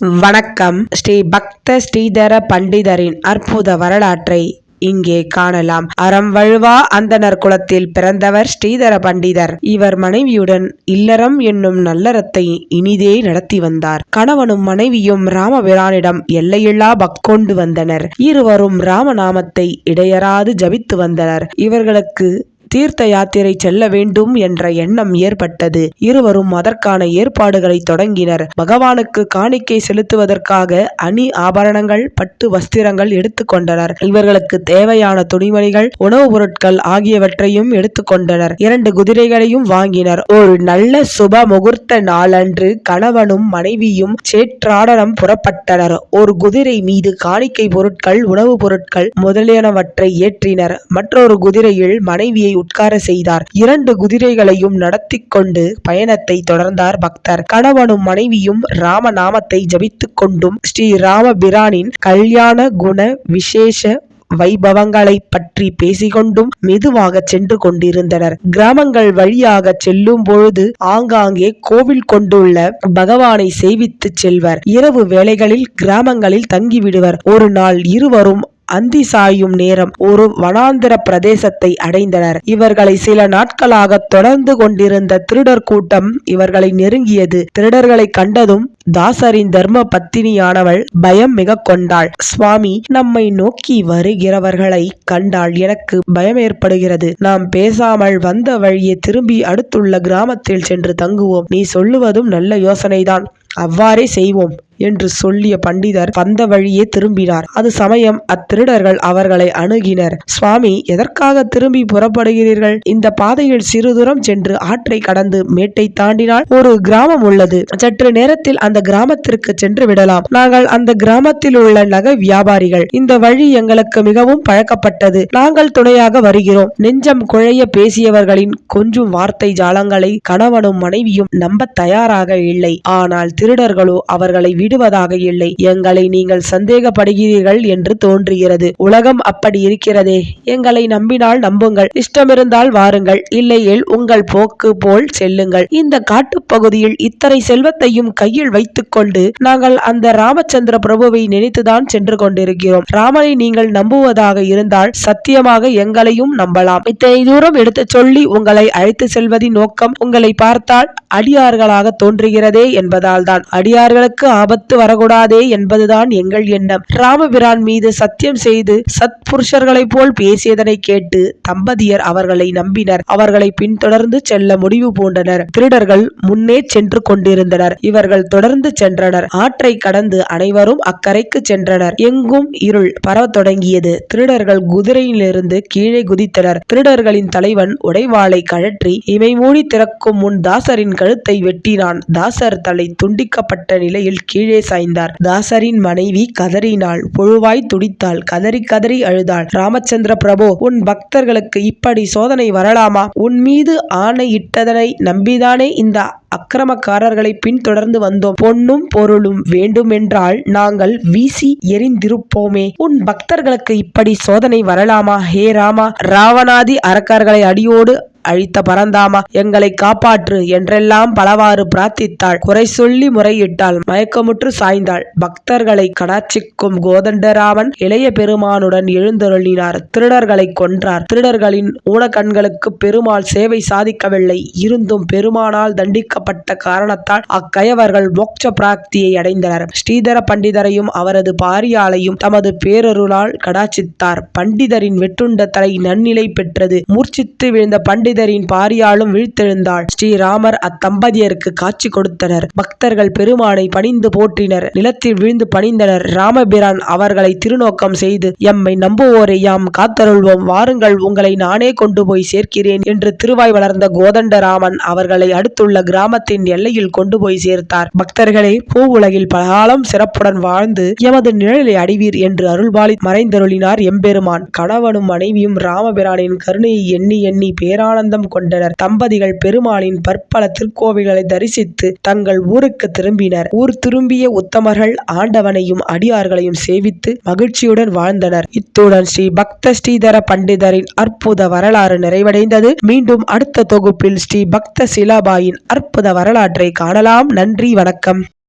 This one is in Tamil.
வணக்கம். ஸ்ரீ பக்த ஸ்ரீதர பண்டிதரின் அற்புத வரலாற்றை இங்கே காணலாம். அறம் வழுவா அந்தனர் குலத்தில் பிறந்தவர் ஸ்ரீதர பண்டிதர். இவர் மனைவியுடன் இல்லறம் என்னும் நல்லறத்தை இனிதே நடத்தி வந்தார். கணவனும் மனைவியும் ராமபிரானிடம் எல்லையில்லா பக்கொண்டு வந்தனர். இருவரும் ராமநாமத்தை இடையராது ஜபித்து வந்தனர். இவர்களுக்கு தீர்த்த யாத்திரை செல்ல வேண்டும் என்ற எண்ணம் ஏற்பட்டது. இருவரும் அதற்கான ஏற்பாடுகளை தொடங்கினர். பகவானுக்கு காணிக்கை செலுத்துவதற்காக அணி ஆபரணங்கள் பட்டு வஸ்திரங்கள் எடுத்துக்கொண்டனர் இவர்களுக்கு தேவையான துணிமணிகள் உணவுப் பொருட்கள் ஆகியவற்றையும் எடுத்துக்கொண்டனர் இரண்டு குதிரைகளையும் வாங்கினர். ஒரு நல்ல சுப முகூர்த்த நாளன்று கணவனும் மனைவியும் சேற்றாடனம் புறப்பட்டனர். ஒரு குதிரை மீது காணிக்கை பொருட்கள் உணவுப் பொருட்கள் முதலியனவற்றை ஏற்றினர். மற்றொரு குதிரையில் மனைவியை உட்கார செய்தார். இரண்டு குதிரைகளையும் நடத்தி கொண்டு பயணத்தை தொடர்ந்தார் பக்தர். கணவனும் மனைவியும் ராம நாமத்தை ஜபித்துக் கொண்டும் ஸ்ரீ ராமபிரானின் கல்யாண குண விசேஷ வைபவங்களை பற்றி பேசிக்கொண்டும் மெதுவாக சென்று கொண்டிருந்தனர். கிராமங்கள் வழியாக செல்லும் பொழுது ஆங்காங்கே கோவில் கொண்டுள்ள பகவானை சேவித்து செல்வர். இரவு வேளைகளில் கிராமங்களில் தங்கிவிடுவர். ஒரு நாள் இருவரும் அந்தி சாயும் நேரம் ஒரு வனாந்திர பிரதேசத்தை அடைந்தனர். இவர்களை சில நாட்களாக தொடர்ந்து கொண்டிருந்த திருடர் கூட்டம் இவர்களை நெருங்கியது. திருடர்களை கண்டதும் தாசரின் தர்ம பத்தினியானவள் பயம் மிக கொண்டாள். சுவாமி நம்மை நோக்கி வருகிறவர்களை கண்டால் எனக்கு பயம் ஏற்படுகிறது. நாம் பேசாமல் வந்த வழியே திரும்பி அடுத்துள்ள கிராமத்தில் சென்று தங்குவோம். நீ சொல்லுவதும் நல்ல யோசனைதான். அவ்வாறே செய்வோம். என்று சொல்லிய பண்டிதர் வந்த வழியே திரும்பினார். அது சமயம் அத்திருடர்கள் அவர்களை அணுகினர். சுவாமி எதற்காக திரும்பி புறப்படுகிறீர்கள்? இந்த பாதையில் சிறு தூரம் சென்று ஆற்றை கடந்து மேட்டை தாண்டினால் ஒரு கிராமம் உள்ளது. சற்று நேரத்தில் அந்த கிராமத்திற்கு சென்று விடலாம். நாங்கள் அந்த கிராமத்தில் உள்ள நகை வியாபாரிகள். இந்த வழி எங்களுக்கு மிகவும் பழக்கப்பட்டது. நாங்கள் துணையாக வருகிறோம். நெஞ்சம் குழைய பேசியவர்களின் கொஞ்சம் வார்த்தை ஜாலங்களை கணவனும் மனைவியும் நம்ப தயாராக இல்லை. ஆனால் திருடர்களோ அவர்களை விடுவதாக இல்லை. எங்களை நீங்கள் சந்தேகப்படுகிறீர்கள் என்று தோன்றுகிறது. உலகம் அப்படி இருக்கிறதே. எங்களை நம்பினால் நம்புங்கள். இஷ்டமிருந்தால் வாருங்கள். இல்லையில் உங்கள் போக்கு போல் செல்லுங்கள். இந்த காட்டுப்பகுதியில் இத்தனை செல்வத்தையும் கையில் வைத்துக் கொண்டு நாங்கள் அந்த ராமச்சந்திர பிரபுவை நினைத்துதான் சென்று கொண்டிருக்கிறோம். ராமனை நீங்கள் நம்புவதாக இருந்தால் சத்தியமாக எங்களையும் நம்பலாம். இத்தனை தூரம் எடுத்து சொல்லி உங்களை அழைத்து செல்வதின் நோக்கம் உங்களை பார்த்தால் அடியார்களாக தோன்றுகிறதே என்பதால் தான் அடியார்களுக்கு ஆபத்து ஆபத்து வரக்கூடாதே என்பதுதான் எங்கள் எண்ணம். ராமபிரான் மீது சத்தியம் செய்து சத் புருஷர்களைப் போல் பேசியதனை கேட்டு தம்பதியர் அவர்களை நம்பினர். அவர்களை பின்தொடர்ந்து செல்ல முடிவு பூண்டனர். திருடர்கள் முன்னே சென்று கொண்டிருந்தனர். இவர்கள் தொடர்ந்து சென்றனர். ஆற்றை கடந்து அனைவரும் அக்கறைக்கு சென்றனர். எங்கும் இருள் பரவத் தொடங்கியது. திருடர்கள் குதிரையிலிருந்து கீழே குதித்தனர். திருடர்களின் தலைவன் உடைவாளை கழற்றி இமை மூடி திறக்கும் முன் தாசரின் கழுத்தை வெட்டினான். தாசர் தலை துண்டிக்கப்பட்ட நிலையில் கீழே கீழே சாய்ந்தார். தாசரின் மனைவி கதறினாள். புழுவாய் துடித்தாள். கதறி கதறி அழுதாள். ராமச்சந்திர பிரபு உன் பக்தர்களுக்கு இப்படி சோதனை வரலாமா? உன் மீது ஆணையிட்டதனை நம்பிதானே இந்த அக்கிரமக்காரர்களை பின்தொடர்ந்து வந்தோம். பொன்னும் பொருளும் வேண்டுமென்றால் நாங்கள் வீசி எரிந்திருப்போமே உன் பக்தர்களுக்கு இப்படி சோதனை வரலாமா? ஹே ராமா ராவணாதி அரக்கர்களை அடியோடு அழித்த பரந்தாமா எங்களை காப்பாற்று என்றெல்லாம் பலவாறு பிரார்த்தித்தாள். குறை சொல்லி முறையிட்டாள் மயக்கமுற்று சாய்ந்தாள். பக்தர்களை கடாட்சிக்கும் கோதண்டராமன் இளைய பெருமானுடன் எழுந்தருளினார். திருடர்களை கொன்றார். திருடர்களின் ஊனக்கண்களுக்கு பெருமாள் சேவை சாதிக்கவில்லை. இருந்தும் பெருமானால் தண்டிக்கப்பட்ட காரணத்தால் அக்கயவர்கள் மோட்ச பிராப்தியை அடைந்தனர். ஸ்ரீதர பண்டிதரையும் அவரது பாரியாலையும் தமது பேரருளால் கடாட்சித்தார். பண்டிதரின் வெட்டுண்ட தலை நன்னிலை பெற்றது. மூர்ச்சித்து விழுந்த பண்டித பண்டிதரின் பாரியாலும் வீழ்த்தெழுந்தாள். ஸ்ரீராமர் அத்தம்பதியருக்கு காட்சி கொடுத்தனர். பக்தர்கள் பெருமானை பணிந்து போற்றினர். நிலத்தில் விழுந்து பணிந்தனர். ராமபிரான் அவர்களை திருநோக்கம் செய்து எம்மை நம்புவோரை யாம் காத்தருள்வோம். வாருங்கள் உங்களை நானே கொண்டு போய் சேர்க்கிறேன் என்று திருவாய் வளர்ந்த கோதண்டராமன் அவர்களை அடுத்துள்ள கிராமத்தின் எல்லையில் கொண்டு போய் சேர்த்தார். பக்தர்களே பூ உலகில் பலகாலம் சிறப்புடன் வாழ்ந்து எமது நிழலை அடைவீர் என்று அருள்பாலி மறைந்தருளினார் எம்பெருமான். கணவனும் மனைவியும் ராமபிரானின் கருணையை எண்ணி எண்ணி பேரானந்த ஆனந்தம் கொண்டனர். தம்பதிகள் பெருமாளின் பற்பல திருக்கோவில்களை தரிசித்து தங்கள் ஊருக்கு திரும்பினர். ஊர் திரும்பிய உத்தமர்கள் ஆண்டவனையும் அடியார்களையும் சேவித்து மகிழ்ச்சியுடன் வாழ்ந்தனர். இத்துடன் ஸ்ரீ பக்த ஸ்ரீதர பண்டிதரின் அற்புத வரலாறு நிறைவடைந்தது. மீண்டும் அடுத்த தொகுப்பில் ஸ்ரீ பக்த சிலாபாயின் அற்புத வரலாற்றை காணலாம். நன்றி வணக்கம்.